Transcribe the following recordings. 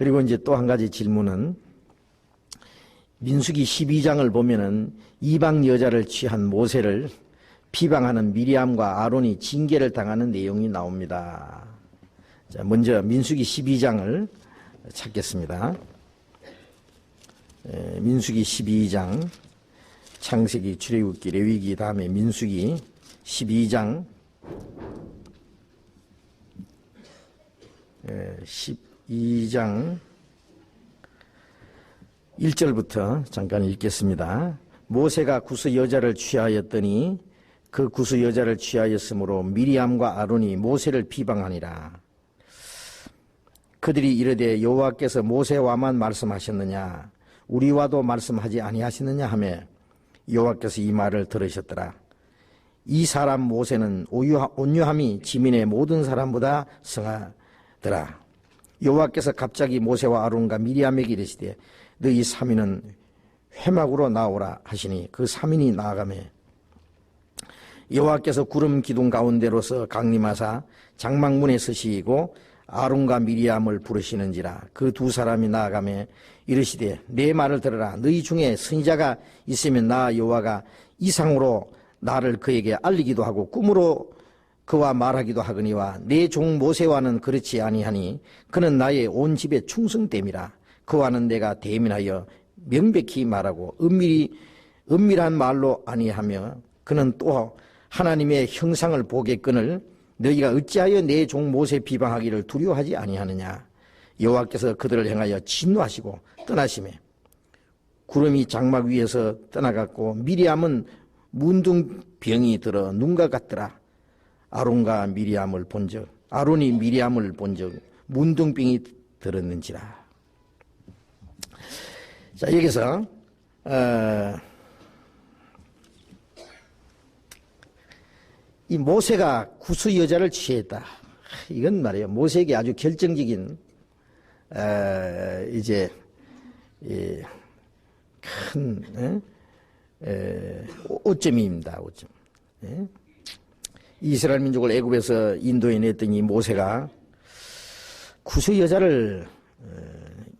그리고 이제 또 한 가지 질문은 민수기 12장을 보면은 이방 여자를 취한 모세를 비방하는 미리암과 아론이 징계를 당하는 내용이 나옵니다. 자, 먼저 민수기 12장을 찾겠습니다. 에, 민수기 12장, 창세기, 출애굽기, 레위기 다음에 민수기 12장 에, 12장 1절부터 잠깐 읽겠습니다. 모세가 구스 여자를 취하였더니 그 구스 여자를 취하였으므로 미리암과 아론이 모세를 비방하니라. 그들이 이르되 여호와께서 모세와만 말씀하셨느냐 우리와도 말씀하지 아니하시느냐 하며 여호와께서 이 말을 들으셨더라. 이 사람 모세는 온유함이 지민의 모든 사람보다 성하더라. 여호와께서 갑자기 모세와 아론과 미리암에게 이르시되 너희 삼인은 회막으로 나오라 하시니 그 삼인이 나아가매 여호와께서 구름 기둥 가운데로서 강림하사 장막문에 서시고 아론과 미리암을 부르시는지라 그 두 사람이 나아가매 이르시되 내 말을 들으라. 너희 중에 선지자가 있으면 나 여호와가 이상으로 나를 그에게 알리기도 하고 꿈으로 그와 말하기도 하거니와 내 종 모세와는 그렇지 아니하니 그는 나의 온 집에 충성됨이라. 그와는 내가 대민하여 명백히 말하고 은밀히 은밀한 말로 아니하며 그는 또 하나님의 형상을 보겠거늘 너희가 어찌하여 내 종 모세 비방하기를 두려워하지 아니하느냐? 여호와께서 그들을 향하여 진노하시고 떠나심에 구름이 장막 위에서 떠나갔고 미리암은 문둥병이 들어 눈과 같더라 아론과 미리암을 본적 아론이 미리암을 본적 문둥병이 들었는지라 자, 여기서, 어, 이 모세가 구수 여자를 취했다. 이건 말이에요. 모세에게 아주 결정적인, 어, 이제, 이, 큰, 에? 에, 오점입니다. 오점. 에? 이스라엘 민족을 애굽에서 인도해 냈더니 모세가 구수 여자를, 어,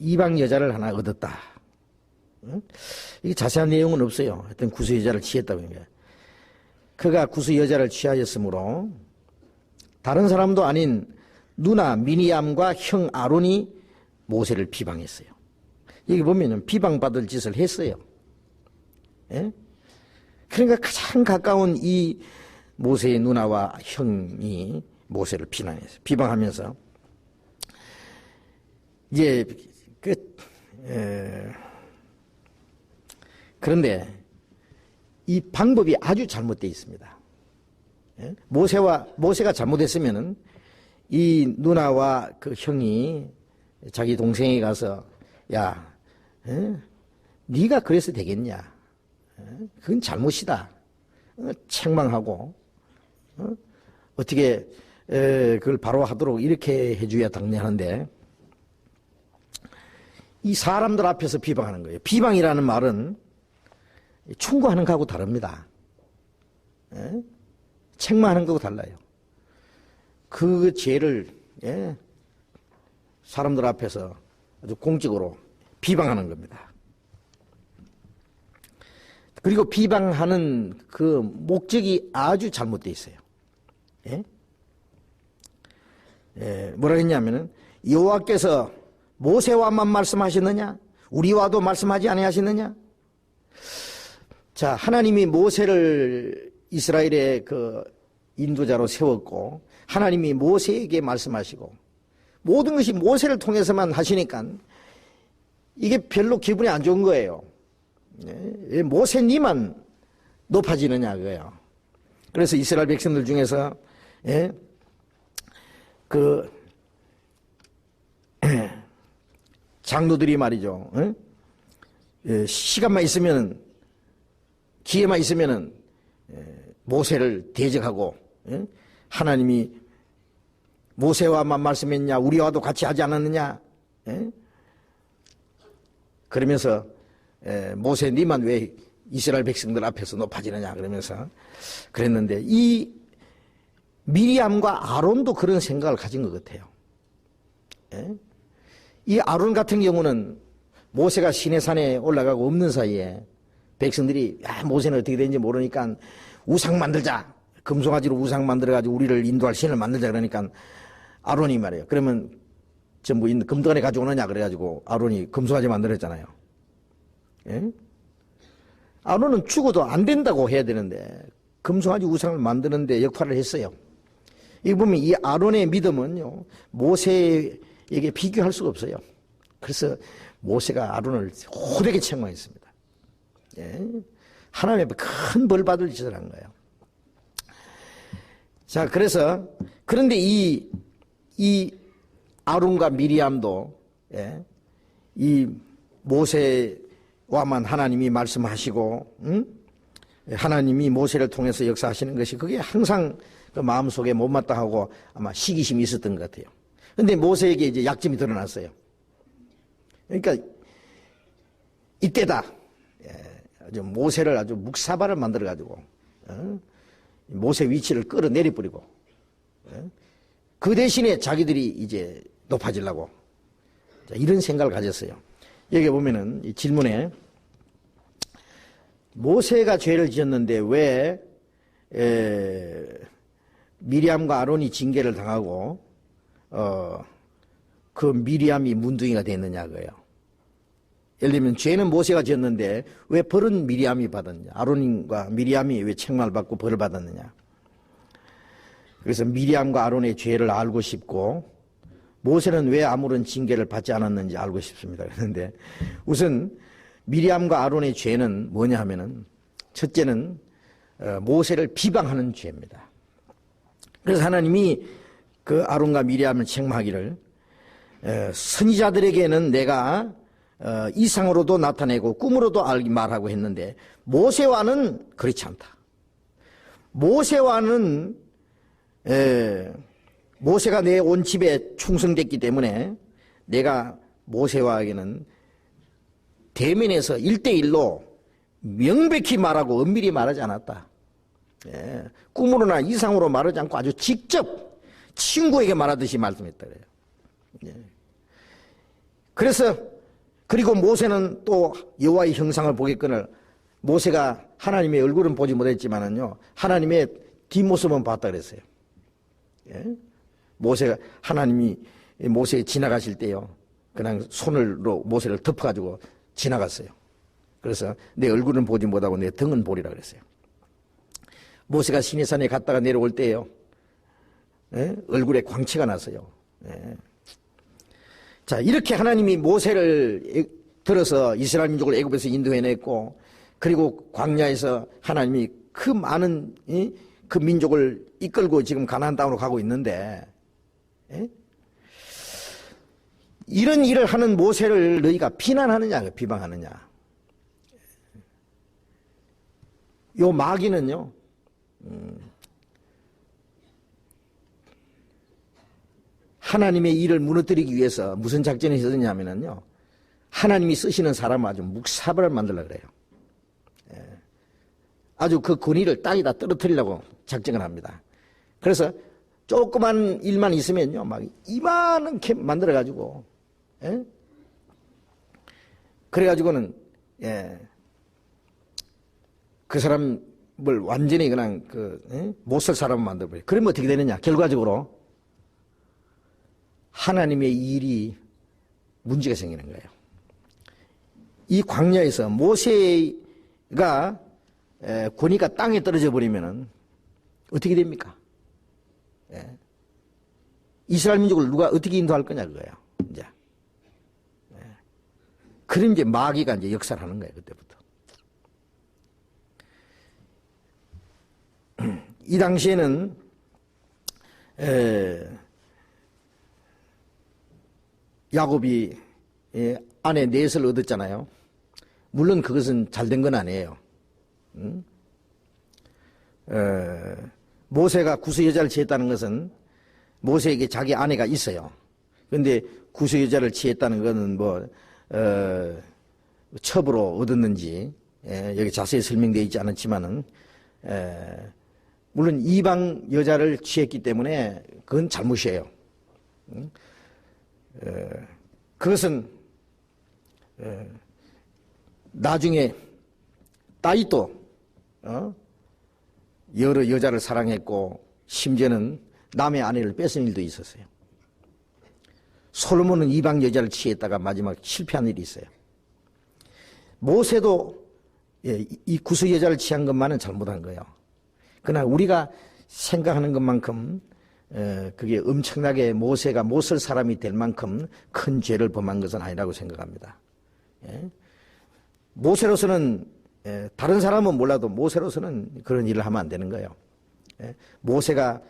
이방 여자를 하나 얻었다. 이게 자세한 내용은 없어요. 하여튼 구수 여자를 취했다고 하는 거예요. 그가 구수 여자를 취하였으므로 다른 사람도 아닌 누나 미니암과 형 아론이 모세를 비방했어요. 여기 보면은 비방받을 짓을 했어요. 예? 그러니까 가장 가까운 이 모세의 누나와 형이 모세를 비난했어요. 비방하면서 이제 그 에, 그런데 이 방법이 아주 잘못되어 있습니다. 예? 모세와 모세가 잘못했으면은 이 누나와 그 형이 자기 동생이 가서 야, 에? 네가 그래서 되겠냐? 에? 그건 잘못이다. 어? 책망하고 어? 떻게 그걸 바로 하도록 이렇게 해줘야 당연한데 이 사람들 앞에서 비방하는 거예요. 비방이라는 말은 충고하는 거하고 다릅니다. 예? 책망하는 거하고 달라요. 그 죄를 예? 사람들 앞에서 아주 공적으로 비방하는 겁니다. 그리고 비방하는 그 목적이 아주 잘못되어 있어요. 예? 예, 뭐라 했냐면은 여호와께서 모세와만 말씀하셨느냐? 우리와도 말씀하지 아니하시느냐? 자, 하나님이 모세를 이스라엘의 그 인도자로 세웠고 하나님이 모세에게 말씀하시고 모든 것이 모세를 통해서만 하시니까 이게 별로 기분이 안 좋은 거예요. 예, 모세님만 높아지느냐 그거예요. 그래서 이스라엘 백성들 중에서 예, 그 장로들이 말이죠. 예? 예, 시간만 있으면 기회만 있으면은 모세를 대적하고 하나님이 모세와만 말씀했냐 우리와도 같이 하지 않았느냐 그러면서 모세 니만 왜 이스라엘 백성들 앞에서 높아지느냐 그러면서 그랬는데 이 미리암과 아론도 그런 생각을 가진 것 같아요. 이 아론 같은 경우는 모세가 시내산에 올라가고 없는 사이에 백성들이 야, 모세는 어떻게 되는지 모르니까 우상 만들자. 금송아지로 우상 만들어가지고 우리를 인도할 신을 만들자 그러니까 아론이 말이에요. 그러면 전부 인- 금덩어리 가져오느냐 그래가지고 아론이 금송아지 만들었잖아요. 예? 아론은 죽어도 안 된다고 해야 되는데 금송아지 우상을 만드는데 역할을 했어요. 이 보면 이 아론의 믿음은요 모세에게 비교할 수가 없어요. 그래서 모세가 아론을 호되게 책망했습니다. 예? 하나님 앞에 큰 벌 받을 짓을 한 거예요. 자, 그래서 그런데 이, 이 아론과 미리암도 예? 이 모세와만 하나님이 말씀하시고 응? 하나님이 모세를 통해서 역사하시는 것이 그게 항상 그 마음속에 못마땅하고 아마 시기심이 있었던 것 같아요. 근데 모세에게 이제 약점이 드러났어요. 그러니까 이때다. 예, 아주 모세를 아주 묵사발을 만들어 가지고 어? 모세 위치를 끌어내려 버리고 어? 그 대신에 자기들이 이제 높아지려고 자, 이런 생각을 가졌어요. 여기 보면은 이 질문에 모세가 죄를 지었는데 왜 에, 미리암과 아론이 징계를 당하고 어, 그 미리암이 문둥이가 됐느냐 그예요. 예를 들면 죄는 모세가 지었는데 왜 벌은 미리암이 받았냐? 아론과 미리암이 왜 책망을 받고 벌을 받았느냐? 그래서 미리암과 아론의 죄를 알고 싶고 모세는 왜 아무런 징계를 받지 않았는지 알고 싶습니다. 그런데 우선 미리암과 아론의 죄는 뭐냐 하면은 첫째는 어, 모세를 비방하는 죄입니다. 그래서 하나님이 그 아론과 미리암을 책망하기를 어, 선지자들에게는 내가 어, 이상으로도 나타내고 꿈으로도 알기 말하고 했는데 모세와는 그렇지 않다. 모세와는 에, 모세가 내 온 집에 충성됐기 때문에 내가 모세와에게는 대면에서 일대일로 명백히 말하고 엄밀히 말하지 않았다. 예, 꿈으로나 이상으로 말하지 않고 아주 직접 친구에게 말하듯이 말씀했다 그래요. 예. 그래서 그리고 모세는 또 여호와의 형상을 보겠거늘 모세가 하나님의 얼굴은 보지 못했지만은요 하나님의 뒷모습은 봤다 그랬어요. 예? 모세가 하나님이 모세 지나가실 때요 그냥 손으로 모세를 덮어가지고 지나갔어요. 그래서 내 얼굴은 보지 못하고 내 등은 보리라 그랬어요. 모세가 시내산에 갔다가 내려올 때요 예? 얼굴에 광채가 났어요. 예. 자, 이렇게 하나님이 모세를 애- 들어서 이스라엘 민족을 애굽에서 인도해냈고, 그리고 광야에서 하나님이 그 많은 이, 그 민족을 이끌고 지금 가나안 땅으로 가고 있는데, 예? 이런 일을 하는 모세를 너희가 비난하느냐, 비방하느냐? 요 마귀는요, 하나님의 일을 무너뜨리기 위해서 무슨 작전이 있었냐면요. 하나님이 쓰시는 사람을 아주 묵사발을 만들려 그래요. 예. 아주 그 권위를 땅에다 떨어뜨리려고 작정을 합니다. 그래서 조그만 일만 있으면요. 막 이만한 캠 만들어가지고, 예? 그래가지고는, 예. 그 사람 을 완전히 그냥 그, 못쓸 사람을 만들어버려요. 그러면 어떻게 되느냐. 결과적으로 하나님의 일이 문제가 생기는 거예요. 이 광야에서 모세가 에, 권위가 땅에 떨어져 버리면은 어떻게 됩니까? 예. 이스라엘 민족을 누가 어떻게 인도할 거냐 그거예요. 이제 예. 그럼 이제 마귀가 이제 역사를 하는 거예요 그때부터. 이 당시에는 에, 야곱이 예, 아내 넷을 얻었잖아요. 물론 그것은 잘 된 건 아니에요. 응? 어, 모세가 구수 여자를 취했다는 것은 모세에게 자기 아내가 있어요. 그런데 구수 여자를 취했다는 것은 뭐 어, 첩으로 얻었는지 예, 여기 자세히 설명되어 있지 않았지만은 에, 물론 이방 여자를 취했기 때문에 그건 잘못이에요. 응? 그것은 에, 나중에 딸도 어? 여러 여자를 사랑했고 심지어는 남의 아내를 뺏은 일도 있었어요. 솔로몬은 이방 여자를 취했다가 마지막 실패한 일이 있어요. 모세도 예, 이 구수 여자를 취한 것만은 잘못한 거예요. 그러나 우리가 생각하는 것만큼 에, 그게 엄청나게 모세가 못쓸 사람이 될 만큼 큰 죄를 범한 것은 아니라고 생각합니다. 예? 모세로서는 예, 다른 사람은 몰라도 모세로서는 그런 일을 하면 안 되는 거예요. 예? 모세가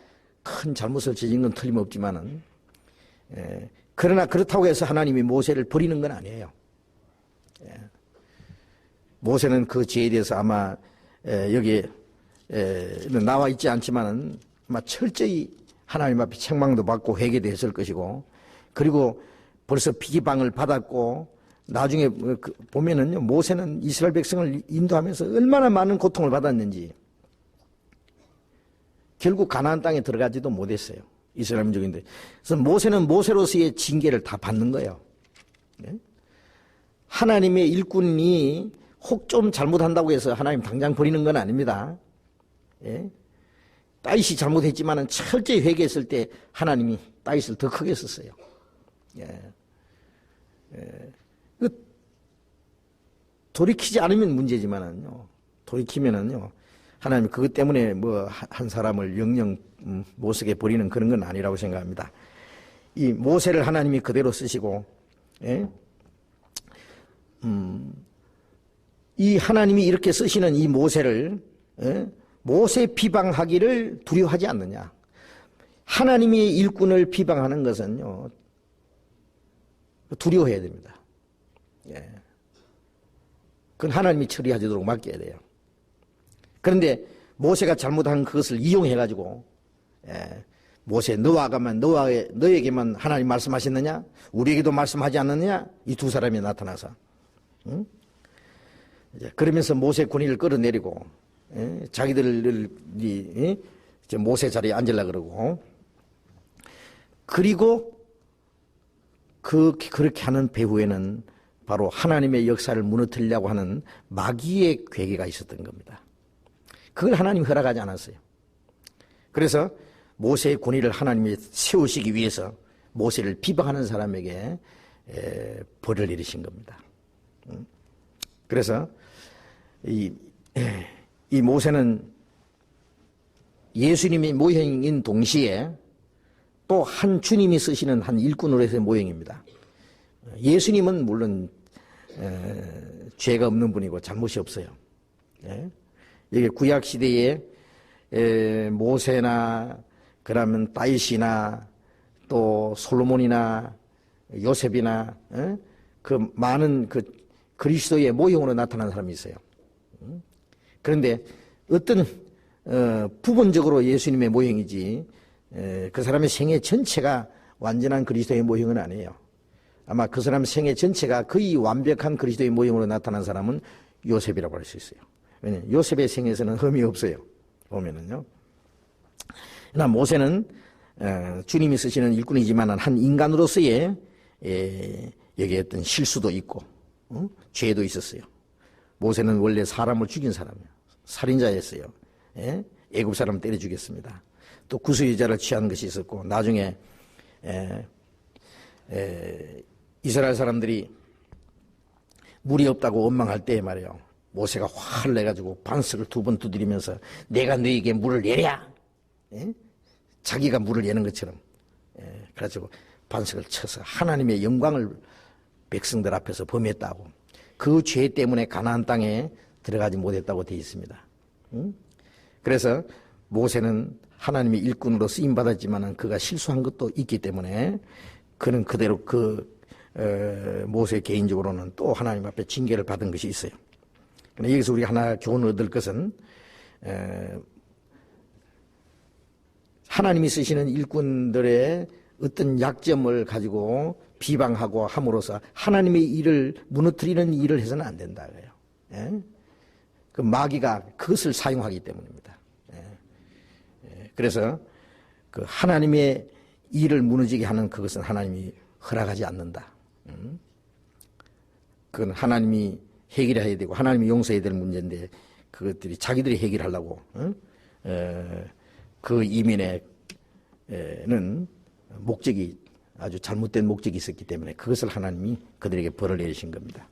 큰 잘못을 저진 건 틀림없지만은 예, 그러나 그렇다고 해서 하나님이 모세를 버리는 건 아니에요. 예. 모세는 그 죄에 대해서 아마 에, 나와 있지 않지만은 아마 철저히 하나님 앞에 책망도 받고 회개도 했을 것이고 그리고 벌써 피기방을 받았고 나중에 그 보면은요 모세는 이스라엘 백성을 인도하면서 얼마나 많은 고통을 받았는지 결국 가나안 땅에 들어가지도 못했어요 이스라엘 민족인데 그래서 모세는 모세로서의 징계를 다 받는 거예요. 예? 하나님의 일꾼이 혹 좀 잘못한다고 해서 하나님 당장 버리는 건 아닙니다. 예? 다윗이 잘못했지만은 철저히 회개했을 때 하나님이 다윗을 더 크게 썼어요. 예. 예. 그 돌이키지 않으면 문제지만은요. 돌이키면은요. 하나님 그것 때문에 뭐 한 사람을 영영 음, 못 쓰게 버리는 그런 건 아니라고 생각합니다. 이 모세를 하나님이 그대로 쓰시고, 예? 음, 이 하나님이 이렇게 쓰시는 이 모세를 예? 모세 비방하기를 두려워하지 않느냐? 하나님의 일꾼을 비방하는 것은요 두려워해야 됩니다. 예. 그건 하나님이 처리하도록 맡겨야 돼요. 그런데 모세가 잘못한 그것을 이용해 가지고 예, 모세 너와 가만 너와 너에게만 하나님 말씀하셨느냐? 우리에게도 말씀하지 않느냐? 이 두 사람이 나타나서 응? 그러면서 모세 군인을 끌어내리고 예, 자기들이 예, 모세 자리에 앉으려 그러고 그리고 그 그렇게 하는 배후에는 바로 하나님의 역사를 무너뜨리려고 하는 마귀의 괴계가 있었던 겁니다. 그걸 하나님이 허락하지 않았어요. 그래서 모세의 권위를 하나님이 세우시기 위해서 모세를 비방하는 사람에게 벌을 내리신 겁니다. 음. 그래서 이, 이 모세는 예수님의 모형인 동시에 또 한 주님이 쓰시는 한 일꾼으로서의 모형입니다. 예수님은 물론 에, 죄가 없는 분이고 잘못이 없어요. 예? 여기 구약 시대에 에, 모세나 그러면 다윗이나 또 솔로몬이나 요셉이나 에? 그 많은 그 그리스도의 모형으로 나타난 사람이 있어요. 그런데 어떤 어, 부분적으로 예수님의 모형이지 에, 그 사람의 생애 전체가 완전한 그리스도의 모형은 아니에요. 아마 그 사람 생애 전체가 거의 완벽한 그리스도의 모형으로 나타난 사람은 요셉이라고 할 수 있어요. 왜냐하면 요셉의 생에서는 흠이 없어요. 보면은요. 그러나 모세는 어, 주님이 쓰시는 일꾼이지만 한 인간으로서의 여기에 어떤 실수도 있고 어? 죄도 있었어요. 모세는 원래 사람을 죽인 사람이에요. 살인자였어요. 예? 애굽 사람 때려 죽였습니다. 또 구수 여자를 취한 것이 있었고 나중에 에, 에, 이스라엘 사람들이 물이 없다고 원망할 때에 말이에요. 모세가 화를 내가지고 반석을 두 번 두드리면서 내가 너에게 물을 내랴. 예? 자기가 물을 예는 것처럼. 예, 그래가지고 반석을 쳐서 하나님의 영광을 백성들 앞에서 범했다고. 그 죄 때문에 가나안 땅에 들어가지 못했다고 되어 있습니다. 응? 그래서 모세는 하나님의 일꾼으로 쓰임 받았지만은 그가 실수한 것도 있기 때문에 그는 그대로 그 어, 모세 개인적으로는 또 하나님 앞에 징계를 받은 것이 있어요. 그러나 여기서 우리가 하나 교훈을 얻을 것은 에, 하나님이 쓰시는 일꾼들의 어떤 약점을 가지고 비방하고 함으로써 하나님의 일을 무너뜨리는 일을 해서는 안 된다 그래요. 예? 그 마귀가 그것을 사용하기 때문입니다. 예? 예. 그래서 그 하나님의 일을 무너지게 하는 그것은 하나님이 허락하지 않는다. 음? 그건 하나님이 해결해야 되고 하나님이 용서해야 될 문제인데 그것들이 자기들이 해결하려고 어? 에, 그 이민에는 목적이 아주 잘못된 목적이 있었기 때문에 그것을 하나님이 그들에게 벌을 내리신 겁니다.